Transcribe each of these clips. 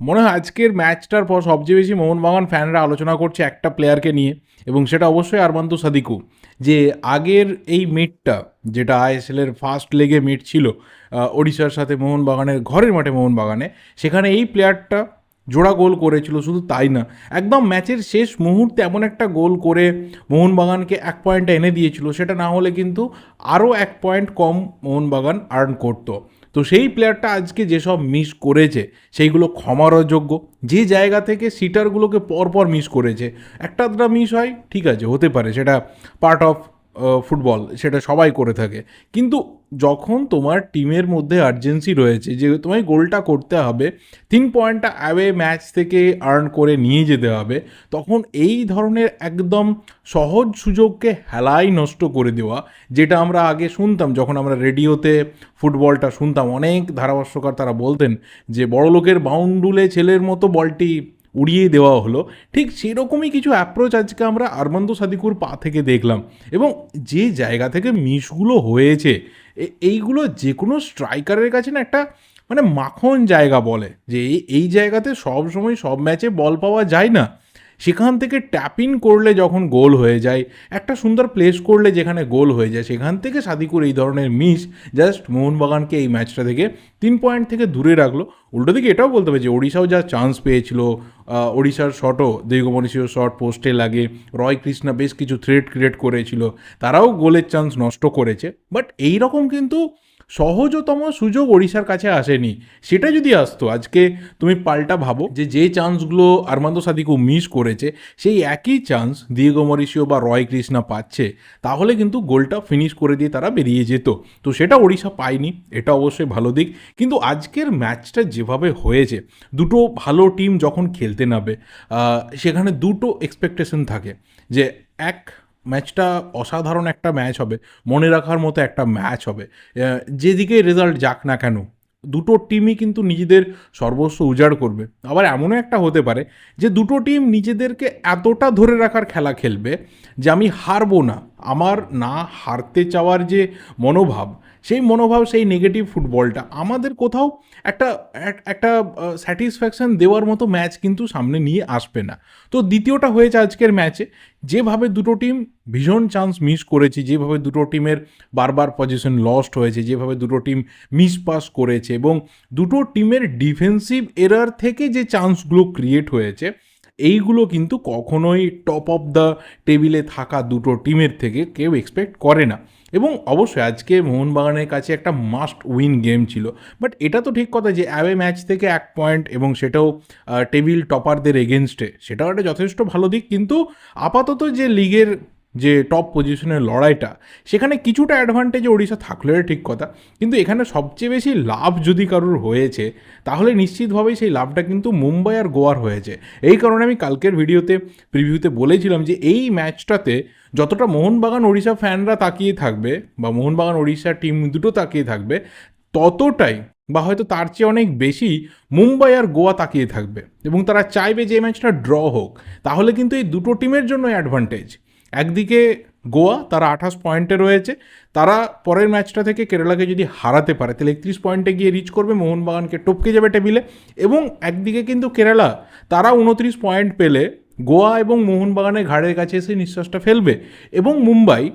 মনে হয় আজকের ম্যাচটার পর সবচেয়ে বেশি মোহনবাগান ফ্যানরা আলোচনা করছে একটা প্লেয়ারকে নিয়ে, এবং সেটা অবশ্যই আরমান্তু সাদিকু যে আগের এই মিটটা, যেটা আইএসএলের ফার্স্ট লেগে মিট ছিল ওড়িশার সাথে মোহনবাগানের ঘরের মাঠে মোহনবাগানে, সেখানে এই প্লেয়ারটা জোড়া গোল করেছিল, শুধু তাই না, একদম ম্যাচের শেষ মুহূর্তে এমন একটা গোল করে মোহনবাগানকে এক পয়েন্ট এনে দিয়েছিল, সেটা না হলে কিন্তু আরও এক পয়েন্ট কম মোহনবাগান আর্ন করতো। তো সেই প্লেয়ারটা আজকে যেসব মিস করেছে, সেইগুলো ক্ষমার যোগ্য যে জায়গা থেকে সিটারগুলোকে পরপর মিস করেছে, একটা দুটা মিস হয়, ঠিক আছে, হতে পারে, সেটা পার্ট অফ ফুটবল সেটা সবাই করে থাকে। কিন্তু যখন তোমার টিমের মধ্যে আর্জেন্সি রয়েছে, যে তোমায় গোলটা করতে হবে তিন পয়েন্টটা অ্যাওয়ে ম্যাচ থেকে আর্ন করে নিয়ে যেতে হবে, তখন এই ধরনের একদম সহজ সুযোগকে হেলাই নষ্ট করে দেওয়া, যেটা আমরা আগে শুনতাম, যখন আমরা রেডিওতে ফুটবলটা শুনতাম, অনেক ধারাভাষ্যকার তারা বলতেন যে, বড়লোকের বাউন্ডুলে ছেলের মতো বলটি উড়িয়ে দেওয়া হলো। ঠিক সেরকমই কিছু অ্যাপ্রোচ আজকে আমরা আরমান্দ সাদিকুর পা থেকে দেখলাম এবং যে জায়গা থেকে মিসগুলো হয়েছে এইগুলো যে কোনো স্ট্রাইকারের কাছে না একটা মানে মাখন জায়গা বলে যে এই জায়গাতে সব সময় সব ম্যাচে বল পাওয়া যায় না। সেখান থেকে ট্যাপ ইন করলে যখন গোল হয়ে যায়, একটা সুন্দর প্লেস করলে যেখানে গোল হয়ে যায়, সেখান থেকে সাদিকুর এই ধরনের মিস জাস্ট মোহনবাগানকে এই ম্যাচটা থেকে তিন পয়েন্ট থেকে দূরে রাখল। উল্টো দিকে এটাও বলতে হবে যে ওড়িশাও যা চান্স পেয়েছিল ওড়িশার শটও দীর্ঘমনীষীয় শট পোস্টে লাগে, রয় কৃষ্ণা বেশ কিছু থ্রেড ক্রিয়েট করেছিল, তারাও গোলের চান্স নষ্ট করেছে। বাট এই রকম কিন্তু সহজতম সুযোগ ওড়িশার কাছে আসেনি। সেটা যদি আসতো, আজকে তুমি পাল্টা ভাবো যে যে চান্সগুলো আরমান্দ সাদিকু মিস করেছে, সেই একই চান্স দিয়েগো মরিসিও বা রয় কৃষ্ণা পাচ্ছে, তাহলে কিন্তু গোলটা ফিনিশ করে দিয়ে তারা বেরিয়ে যেত। তো সেটা ওড়িশা পায়নি, এটা অবশ্যই ভালো দিক। কিন্তু আজকের ম্যাচটা যেভাবে হয়েছে, দুটো ভালো টিম যখন খেলতে নামে সেখানে দুটো এক্সপেকটেশন থাকে যে এক ম্যাচটা অসাধারণ একটা ম্যাচ হবে, মনে রাখার মতো একটা ম্যাচ হবে। যেদিকে রেজাল্ট যাক না কেন, দুটো টিমই কিন্তু নিজেদের সর্বস্ব উজাড় করবে। আবার এমনও একটা হতে পারে যে দুটো টিম নিজেদেরকে এতটা ধরে রাখার খেলা খেলবে যে আমি হারবো না। আমার না হারতে চাওয়ার যে মনোভাব সেই মনোভাব, সেই নেগেটিভ ফুটবলটা আমাদের কোথাও একটা একটা স্যাটিসফ্যাকশন দেওয়ার মতো ম্যাচ কিন্তু সামনে নিয়ে আসবে না। তো দ্বিতীয়টা হয়েছে আজকের ম্যাচে যেভাবে দুটো টিম ভীষণ চান্স মিস করেছে, যেভাবে দুটো টিমের বারবার পজিশন লস্ট হয়েছে, যেভাবে দুটো টিম মিস পাস করেছে এবং দুটো টিমের ডিফেন্সিভ এরার থেকে যে চান্সগুলো ক্রিয়েট হয়েছে, এইগুলো কিন্তু কখনোই টপ অফ দ্য টেবিলে থাকা দুটো টিমের থেকে কেউ এক্সপেক্ট করে না। এবং অবশ্যই আজকে মোহনবাগানের কাছে একটা মাস্ট উইন গেম ছিল। বাট এটা তো ঠিক কথা যে অ্যাওয়ে ম্যাচ থেকে এক পয়েন্ট এবং সেটাও টেবিল টপারদের এগেনস্টে সেটাও একটা যথেষ্ট ভালো দিক, কিন্তু আপাতত যে লিগের যে টপ পজিশনের লড়াইটা, সেখানে কিছুটা অ্যাডভান্টেজ ওড়িশা থাকলেও ঠিক কথা। কিন্তু এখানে সবচেয়ে বেশি লাভ যদি কারোর হয়েছে, তাহলে নিশ্চিতভাবেই সেই লাভটা কিন্তু মুম্বাই আর গোয়ার হয়েছে। এই কারণে আমি কালকের ভিডিওতে প্রিভিউতে বলেছিলাম যে এই ম্যাচটাতে যতটা মোহনবাগান ওড়িশা ফ্যানরা তাকিয়ে থাকবে, বা মোহনবাগান ওড়িশা টিম দুটো তাকিয়ে থাকবে, ততটাই বা হয়তো তার চেয়ে অনেক বেশি মুম্বাই আর গোয়া তাকিয়ে থাকবে। এবং তারা চাইবে যে ম্যাচটা ড্র হোক। তাহলে কিন্তু এই দুটো টিমের জন্য অ্যাডভান্টেজ একদিকে গোয়া, তারা আঠাশ পয়েন্টে রয়েছে। তারা পরের ম্যাচটা থেকে কেরালাকে যদি হারাতে পারে, তাহলে একত্রিশ পয়েন্টে গিয়ে রিচ করবে মোহনবাগানকে, টপকে যাবে টেবিলে। এবং একদিকে কিন্তু কেরালা, তারা উনত্রিশ পয়েন্ট পেলে গোয়া এবং মোহনবাগানের ঘাড়ের কাছে এসে নিঃশ্বাসটা ফেলবে। এবং মুম্বাই,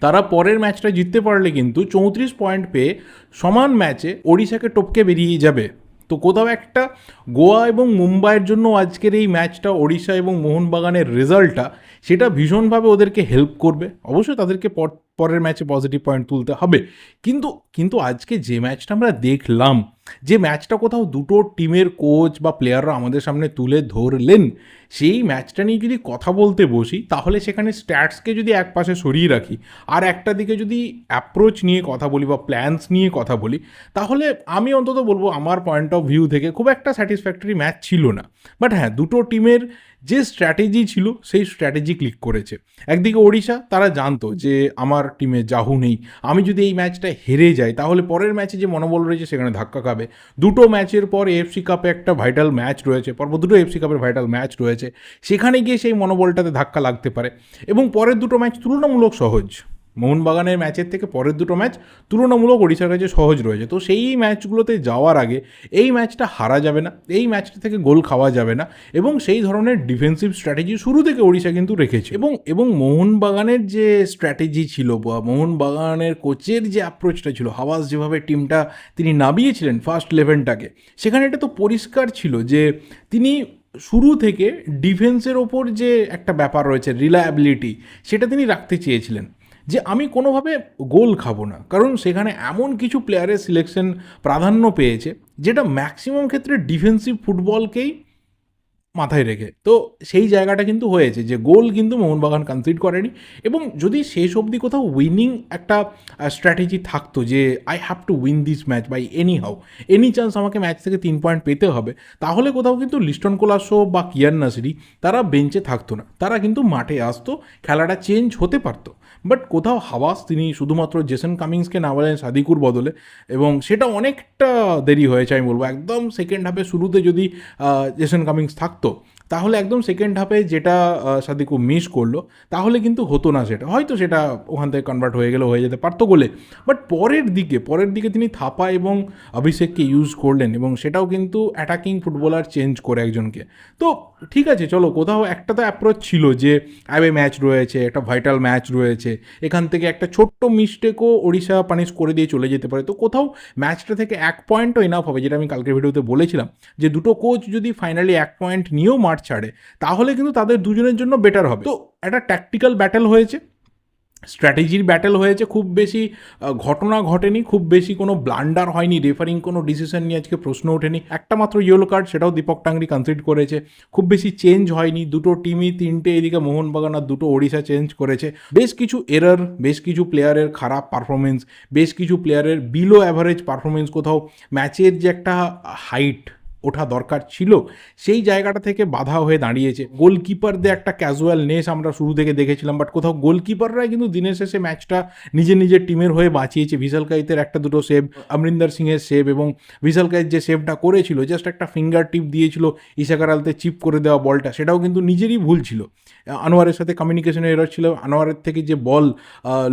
তারা পরের ম্যাচটা জিততে পারলে কিন্তু চৌত্রিশ পয়েন্ট পেয়ে সমান ম্যাচে ওড়িশাকে টপকে বেরিয়ে যাবে। তো কোথাও একটা গোয়া এবং মুম্বাইয়ের জন্য আজকের এই ম্যাচটা, ওড়িশা এবং মোহনবাগানের রেজাল্টটা সেটা ভীষণভাবে ওদেরকে হেল্প করবে। অবশ্যই তাদেরকে পরের ম্যাচে পজিটিভ পয়েন্ট তুলতে হবে। কিন্তু কিন্তু আজকে যে ম্যাচটা আমরা দেখলাম, যে ম্যাচটা কোথাও দুটো টিমের কোচ বা প্লেয়াররা আমাদের সামনে তুলে ধরলেন, সেই ম্যাচটা নিয়ে যদি কথা বলতে বসি, তাহলে সেখানে স্ট্যাটসকে যদি এক পাশে সরিয়ে রাখি, আর একটা দিকে যদি অ্যাপ্রোচ নিয়ে কথা বলি বা প্ল্যানস নিয়ে কথা বলি, তাহলে আমি অন্তত বলব আমার পয়েন্ট অফ ভিউ থেকে খুব একটা স্যাটিসফ্যাক্টরি ম্যাচ ছিল না। বাট হ্যাঁ দুটো টিমের যে স্ট্র্যাটেজি ছিল, সেই স্ট্র্যাটেজি ক্লিক করেছে। একদিকে ওড়িশা, তারা জানতো যে আমার টিমে যাহু নেই। আমি যদি এই ম্যাচটা হেরে যাই, তাহলে পরের ম্যাচে যে মনোবল রয়েছে সেখানে ধাক্কা খাবে। দুটো ম্যাচের পর এফসি কাপে একটা ভাইটাল ম্যাচ রয়েছে, পরপর দুটো এফসি কাপের ভাইটাল ম্যাচ রয়েছে। সেখানে গিয়ে সেই মনোবলটাতে ধাক্কা লাগতে পারে। এবং পরের দুটো ম্যাচ তুলনামূলক সহজ। মোহনবাগানের ম্যাচের থেকে পরের দুটো ম্যাচ তুলনামূলক ওড়িশার কাছে সহজ রয়েছে। তো সেই ম্যাচগুলোতে যাওয়ার আগে এই ম্যাচটা হারা যাবে না, এই ম্যাচটা থেকে গোল খাওয়া যাবে না এবং সেই ধরনের ডিফেন্সিভ স্ট্র্যাটেজি শুরু থেকে ওড়িশা কিন্তু রেখেছে। এবং এবং মোহনবাগানের যে স্ট্র্যাটেজি ছিল বা মোহনবাগানের কোচের যে অ্যাপ্রোচটা ছিল, হাওয়াস যেভাবে টিমটা তিনি নামিয়েছিলেন ফার্স্ট ইলেভেনটাকে সেখানে এটা তো পরিষ্কার ছিল যে তিনি শুরু থেকে ডিফেন্সের ওপর যে একটা ব্যাপার রয়েছে রিলায়াবিলিটি সেটা তিনি রাখতে চেয়েছিলেন। যে আমি কোনোভাবে গোল খাব না। কারণ সেখানে এমন কিছু প্লেয়ারের সিলেকশন প্রাধান্য পেয়েছে, যেটা ম্যাক্সিমাম ক্ষেত্রে ডিফেন্সিভ ফুটবলকেই মাথায় রেখে। তো সেই জায়গাটা কিন্তু হয়েছে যে গোল কিন্তু মোহনবাগান কনসিড করেনি এবং যদি শেষ অবধি কোথাও উইনিং একটা স্ট্র্যাটেজি থাকতো যে I have to win this match by anyhow any chance আমাকে ম্যাচ থেকে তিন পয়েন্ট পেতে হবে, তাহলে কোথাও কিন্তু লিস্টন কোলাসো বা কিয়ার নাসরি তারা বেঞ্চে থাকতো না। তারা কিন্তু মাঠে আসতো, খেলাটা চেঞ্জ হতে পারতো। বাট কোথাও হাওয়াস, তিনি শুধুমাত্র জেসন কামিংসকে নামালেন সাদিকুর বদলে, এবং সেটা অনেকটা দেরি হয়েছে আমি বলব। একদম সেকেন্ড হাফে শুরুতে যদি জেসন কামিংস থাকতো তাহলে একদম সেকেন্ড হাফে যেটা সাদিকু মিস করল, তাহলে কিন্তু হতো না সেটা। হয়তো সেটা ওখান থেকে কনভার্ট হয়ে গেলে হয়ে যেতে পারতো গোলে। বাট পরের দিকে পরের দিকে তিনি থাপা এবং অভিষেককে ইউজ করলেন এবং সেটাও কিন্তু অ্যাটাকিং ফুটবলার চেঞ্জ করে একজনকে। তো ঠিক আছে, চলো, কোথাও একটা তো অ্যাপ্রোচ ছিল যে আইবে ম্যাচ রয়েছে, একটা ভাইটাল ম্যাচ রয়েছে, এখান থেকে একটা ছোট্ট মিস্টেকও ওড়িশা পানিশ করে দিয়ে চলে যেতে পারে। তো কোথাও ম্যাচটা থেকে এক পয়েন্টও এনাফ হবে, যেটা আমি কালকের ভিডিওতে বলেছিলাম, যে দুটো কোচ যদি ফাইনালি এক পয়েন্ট নিয়েও মাঠ ছাড়ে, তাহলে কিন্তু তাদের দুজনের জন্য বেটার হবে। তো একটা ট্যাকটিক্যাল ব্যাটেল হয়েছে স্ট্র্যাটেজির ব্যাটেল হয়েছে, খুব বেশি ঘটনা ঘটেনি, খুব বেশি কোনো ব্লান্ডার হয়নি রেফারিং কোনো ডিসিশন নিয়ে আজকে প্রশ্ন ওঠেনি। একটা মাত্র ইয়েলো কার্ড সেটাও দীপক টাংরি কনসিড করেছে। খুব বেশি চেঞ্জ হয়নি, দুটো টিমই তিনটে এদিকে মোহনবাগান আর দুটো ওড়িশা চেঞ্জ করেছে। বেশ কিছু এরার বেশ কিছু প্লেয়ারের খারাপ পারফরমেন্স বেশ কিছু প্লেয়ারের বিলো অ্যাভারেজ পারফরমেন্স কোথাও। ম্যাচের যে একটা হাইট ওঠা দরকার ছিল, সেই জায়গাটা থেকে বাধা হয়ে দাঁড়িয়েছে। গোলকিপারদের একটা ক্যাজুয়াল নেস আমরা শুরু থেকে দেখেছিলাম বাট কোথাও গোলকিপাররাই কিন্তু দিনের শেষে ম্যাচটা নিজের নিজের টিমের হয়ে বাঁচিয়েছে। ভিশাল কাইতের একটা দুটো সেভ অমরিন্দর সিংয়ের সেভ এবং ভিশাল কাইত যে সেভটা করেছিল জাস্ট একটা ফিঙ্গার টিপ দিয়েছিল ইশাকার আলতে চিপ করে দেওয়া বলটা, সেটাও কিন্তু নিজেরই ভুল ছিল। আনোয়ারের সাথে কমিউনিকেশনের এরর ছিল, আনোয়ারের থেকে যে বল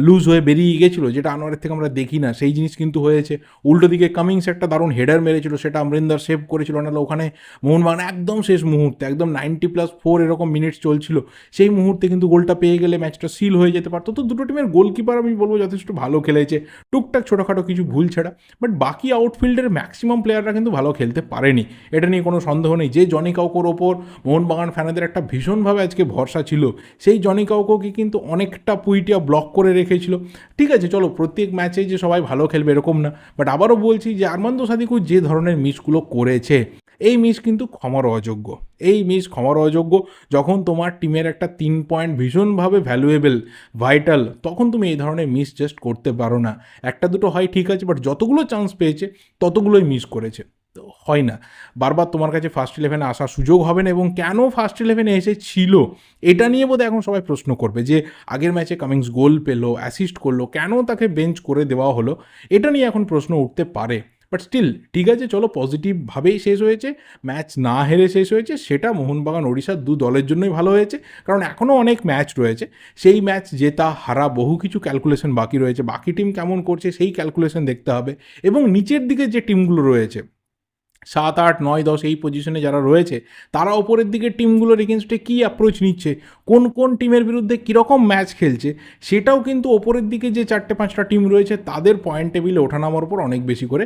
লুজ হয়ে বেরিয়ে গেছিল, যেটা আনোয়ারের থেকে আমরা দেখি না, সেই জিনিস কিন্তু হয়েছে। উল্টো দিকে কামিংস একটা দারুণ হেডার মেরেছিল, সেটা অমরিন্দর সেভ করেছিল নাহলে ওখানে মোহনবাগান একদম শেষ মুহূর্তে, একদম নাইনটি প্লাস ফোর এরকম মিনিটস চলছিল। সেই মুহূর্তে কিন্তু গোলটা পেয়ে গেলে ম্যাচটা সিল হয়ে যেতে পারতো। তো দুটো টিমের গোলকিপার আমি বলব যথেষ্ট ভালো খেলেছে। টুকটাক ছোটোখাটো কিছু ভুল ছাড়া। বাট বাকি আউটফিল্ডের ম্যাক্সিমাম প্লেয়াররা কিন্তু ভালো খেলতে পারেনি। এটা নিয়ে কোনো সন্দেহ নেই। যে জনি কাউকোর ওপর মোহনবাগান ফ্যানেদের একটা ভীষণভাবে আজকে ভরসা ছিল, সেই জনি কাউকোকে কিন্তু অনেকটা পুইটিয়া ব্লক করে রেখেছিল। ঠিক আছে, চলো প্রত্যেক ম্যাচে যে সবাই ভালো খেলবে এরকম না। বাট আবারও বলছি যে আরমান্দো সাদিকু যে ধরনের মিসগুলো করেছে এই মিস কিন্তু ক্ষমার অযোগ্য। এই মিস ক্ষমার অযোগ্য যখন তোমার টিমের একটা তিন পয়েন্ট ভীষণভাবে ভ্যালুয়েবল ভাইটাল তখন তুমি এই ধরনের মিস জাস্ট করতে পারো না। একটা দুটো হয় ঠিক আছে বাট যতগুলো চান্স পেয়েছে, ততগুলোই মিস করেছে। হয় না। বারবার তোমার কাছে ফার্স্ট ইলেভেনে আসার সুযোগ হবে না এবং কেন ফার্স্ট ইলেভেনে এসেছিল? এটা নিয়ে বোধহয় এখন সবাই প্রশ্ন করবে যে, আগের ম্যাচে কামিংস গোল পেল অ্যাসিস্ট করল, কেন তাকে বেঞ্চ করে দেওয়া হলো? এটা নিয়ে এখন প্রশ্ন উঠতে পারে। বাট স্টিল ঠিক আছে, চলো পজিটিভভাবেই শেষ হয়েছে। ম্যাচ না হেরে শেষ হয়েছে, সেটা মোহনবাগান ওড়িশার দু দলের জন্যই ভালো হয়েছে। কারণ এখনও অনেক ম্যাচ রয়েছে। সেই ম্যাচ জেতা, হারা বহু কিছু ক্যালকুলেশন বাকি রয়েছে। বাকি টিম কেমন করছে, সেই ক্যালকুলেশন দেখতে হবে। এবং নিচের দিকে যে টিমগুলো রয়েছে সাত, আট, নয়, দশ এই পজিশনে যারা রয়েছে, তারা ওপরের দিকে টিমগুলোর এগেনস্টে কী অ্যাপ্রোচ নিচ্ছে? কোন কোন টিমের বিরুদ্ধে কীরকম ম্যাচ খেলছে? সেটাও কিন্তু ওপরের দিকে যে চারটে, পাঁচটা টিম রয়েছে, তাদের পয়েন্ট টেবিলে ওঠানামার উপর অনেক বেশি করে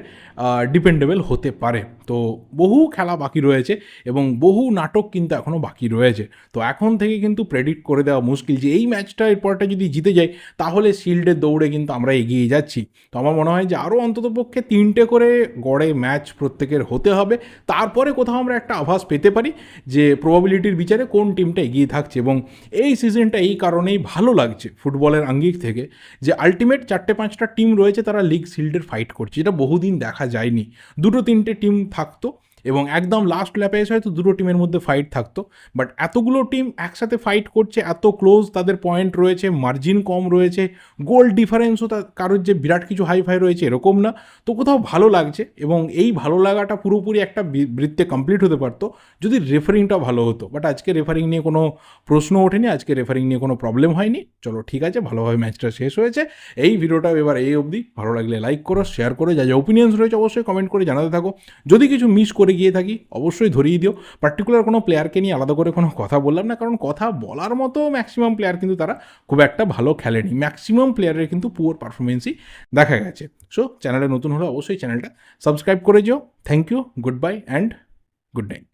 ডিপেন্ডেবল হতে পারে। তো বহু খেলা বাকি রয়েছে এবং বহু নাটক কিন্তু এখনও বাকি রয়েছে। তো এখন থেকে কিন্তু প্রেডিক্ট করে দেওয়া মুশকিল যে এই ম্যাচটা এরপরটা যদি জিতে যায়, তাহলে শিল্ডের দৌড়ে কিন্তু আমরা এগিয়ে যাচ্ছি। তো আমার মনে হয় যে আরও অন্ততপক্ষে তিনটে করে গড়ে ম্যাচ প্রত্যেকের হতে হবে। তারপরে কোথাও আমরা একটা আভাস পেতে পারি যে প্রবাবিলিটির বিচারে কোন টিমটা এগিয়ে থাকছে এবং এই সিজনটা এই কারণেই ভালো লাগছে ফুটবলের আঙ্গিক থেকে যে আলটিমেট চারটে পাঁচটা টিম রয়েছে তারা লিগ শিল্ডের ফাইট করছে। এটা বহুদিন দেখা যায়নি। দুটো তিনটে টিম থাকতো। এবং একদম লাস্ট ল্যাপে এসে হয়তো দুটো টিমের মধ্যে ফাইট থাকতো। বাট এতগুলো টিম একসাথে ফাইট করছে, এত ক্লোজ তাদের পয়েন্ট রয়েছে মার্জিন কম রয়েছে গোল ডিফারেন্সও তা, কারোর যে বিরাট কিছু হাই ফাই রয়েছে এরকম না। তো কোথাও ভালো লাগছে এবং এই ভালো লাগাটা পুরোপুরি একটা বৃত্তে কমপ্লিট হতে পারতো যদি রেফারিংটা ভালো হতো। বাট আজকে রেফারিং নিয়ে কোনো প্রশ্ন ওঠেনি, আজকে রেফারিং নিয়ে কোনো প্রবলেম হয়নি। চলো ঠিক আছে, ভালোভাবে ম্যাচটা শেষ হয়েছে। এই ভিডিওটা এবার এই অবধি। ভালো লাগলে লাইক করো শেয়ার করো, যা যা ওপিনিয়ন্স রয়েছে অবশ্যই কমেন্ট করে জানাতে থাকো। যদি কিছু মিস করে গিয়ে থাকি, অবশ্যই ধরিয়ে দিও। পার্টিকুলার কোনো প্লেয়ারকে নিয়ে আলাদা করে কোনো কথা বললাম না, কারণ কথা বলার মতো ম্যাক্সিমাম প্লেয়ার কিন্তু তারা খুব একটা ভালো খেলেনি। ম্যাক্সিমাম প্লেয়ারের কিন্তু পুয়ার পারফরমেন্সই দেখা গেছে। সো চ্যানেলে নতুন হলে অবশ্যই চ্যানেলটা সাবস্ক্রাইব করে যেও। Thank you goodbye and good night